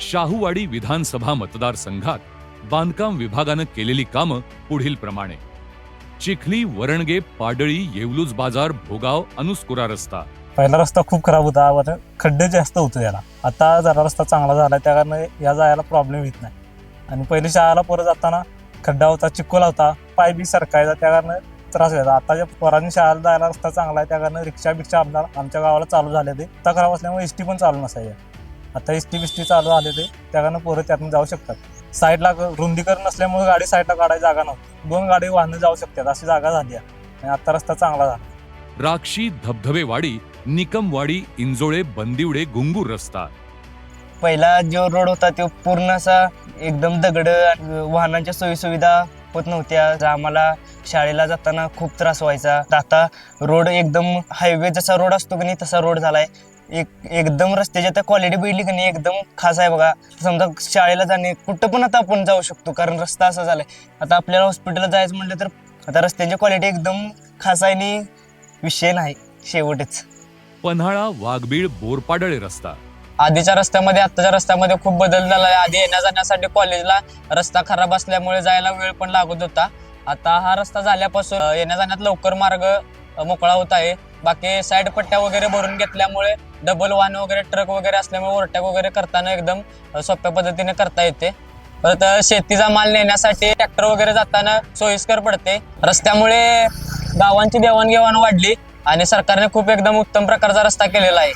शाहूवाडी विधानसभा मतदारसंघात बांधकाम विभागानं केलेली कामं पुढील प्रमाणे. चिखली वरणगे पाडळी येवलूज बाजार भोगाव अनुस्कुरा रस्ता. पहिला रस्ता खूप खराब होता. आता खड्डे जास्त होते याला. आता जरा रस्ता चांगला झाला त्या कारण या जायला प्रॉब्लेम येत नाही. आणि पहिले शाळेला पोरं जाताना खड्डा होता चिकोला होता पाय बी सरकायचा. त्या कारण त्रास व्हायचा. आताच्या पोरांनी शाळेला जायला रस्ता चांगला आहे त्या कारण रिक्षा बिक्षा आमच्या आमच्या गावाला चालू झाले ते तक्रार खराब असल्यामुळे एस टी पण चालू नसायच्या आता एस टी बिस्टी चालू झाले ते त्या कारण पोरं त्यातून जाऊ शकतात. साईडला रुंदीकरण नसल्यामुळे गाडी साईडला काढायची जागा नव्हती. दोन गाडी वाहनं जाऊ शकतात अशी जागा झाली आहे. आणि आता रस्ता चांगला झाला. राक्षी धबधबेवाडी निकमवाडी इंजोळे बंदिवडे गुंगूर रस्ता. पहिला जो रोड होता तो पूर्ण असा एकदम दगड वाहनांच्या सोयीसुविधा होत नव्हत्या. जा आम्हाला शाळेला जाताना खूप त्रास व्हायचा. आता रोड एकदम हायवे जसा रोड असतो की नाही तसा रोड झालाय. एक एकदम रस्त्याची आता क्वालिटी बघितली की नाही एकदम खास आहे बघा. समजा शाळेला जाणे कुठं पण आता आपण जाऊ शकतो कारण रस्ता असा झालाय. आता आपल्याला हॉस्पिटलला जायचं म्हटलं तर आता रस्त्याची क्वालिटी एकदम खास आहे आणि विषय नाही शेवटच. पन्हाळा वाघबीळ बोरपाडळे रस्ता. आधीच्या रस्त्यामध्ये आताच्या रस्त्यामध्ये खूप बदल झाला आहे आधी येण्या जाण्यासाठी कॉलेजला रस्ता खराब असल्यामुळे जायला वेळ पण लागत होता. आता हा रस्ता झाल्यापासून येण्या जाण्यात लवकर मार्ग मोकळा होत आहे. बाकी साईड पट्ट्या वगैरे भरून घेतल्यामुळे डबल वाहन वगैरे ट्रक वगैरे असल्यामुळे ओव्हरटॅक वगैरे करताना एकदम सोप्या पद्धतीने करता येते. परत शेतीचा माल नेण्यासाठी ट्रॅक्टर वगैरे जाताना सोयीस्कर पडते. रस्त्यामुळे गावांची देवाणघेवाण वाढली आणि सरकारने खूप एकदम उत्तम प्रकारचा रस्ता केलेला आहे.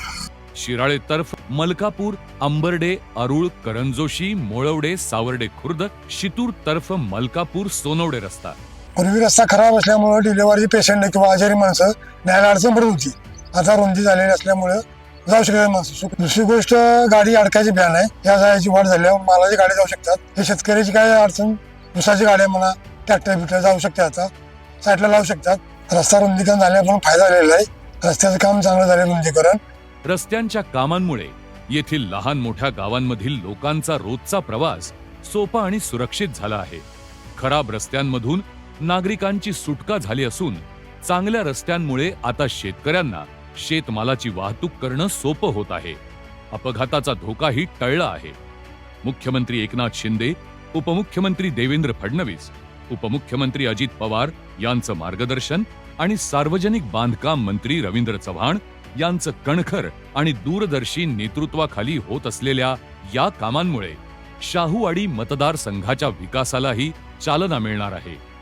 शिराळे तर्फ मलकापूर अंबर्डे अरुळ करंजोशी मोळवडे सावर्डे खुर्द शितूर तर्फ मलकापूर सोनवडे रस्ता. पूर्वी रस्ता खराब असल्यामुळं डिलिव्हरी पेशंट किंवा आजारी माणसं न्यायला अडचण पडत होती आता रुंदी झालेली असल्यामुळं जाऊ शकत माणसं दुसरी गोष्ट गाडी अडकायची बॅन आहे. या जायची वाढ झाल्यावर मालाची गाडी जाऊ शकतात. हे शेतकऱ्याची काय अडचण? दुसऱ्याची गाड्या म्हणा ट्रॅक्टर बिटर जाऊ शकते आता. साईडला लावू शकतात. रस्ता रुंदीकरण झाल्यामुळे फायदा झालेला आहे. रस्त्याचं काम चांगलं झालं रुंदीकरण. रस्त्यांच्या कामांमुळे येथील लहान मोठ्या गावांमधील लोकांचा रोजचा प्रवास सोपा आणि सुरक्षित झाला आहे. खराब रस्त्यांमधून नागरिकांची सुटका झाली असून चांगल्या रस्त्यांमुळे आता शेतकऱ्यांना शेतमालाची वाहतूक करणं सोपं होत आहे. अपघाताचा धोकाही टळला आहे. मुख्यमंत्री एकनाथ शिंदे उपमुख्यमंत्री देवेंद्र फडणवीस उपमुख्यमंत्री अजित पवार यांचं मार्गदर्शन आणि सार्वजनिक बांधकाम मंत्री रवींद्र चव्हाण यांचं कणखर आणि दूरदर्शी नेतृत्वाखाली होत असलेल्या या कामांमुळे शाहूवाडी मतदारसंघाच्या विकासालाही चालना मिळणार आहे.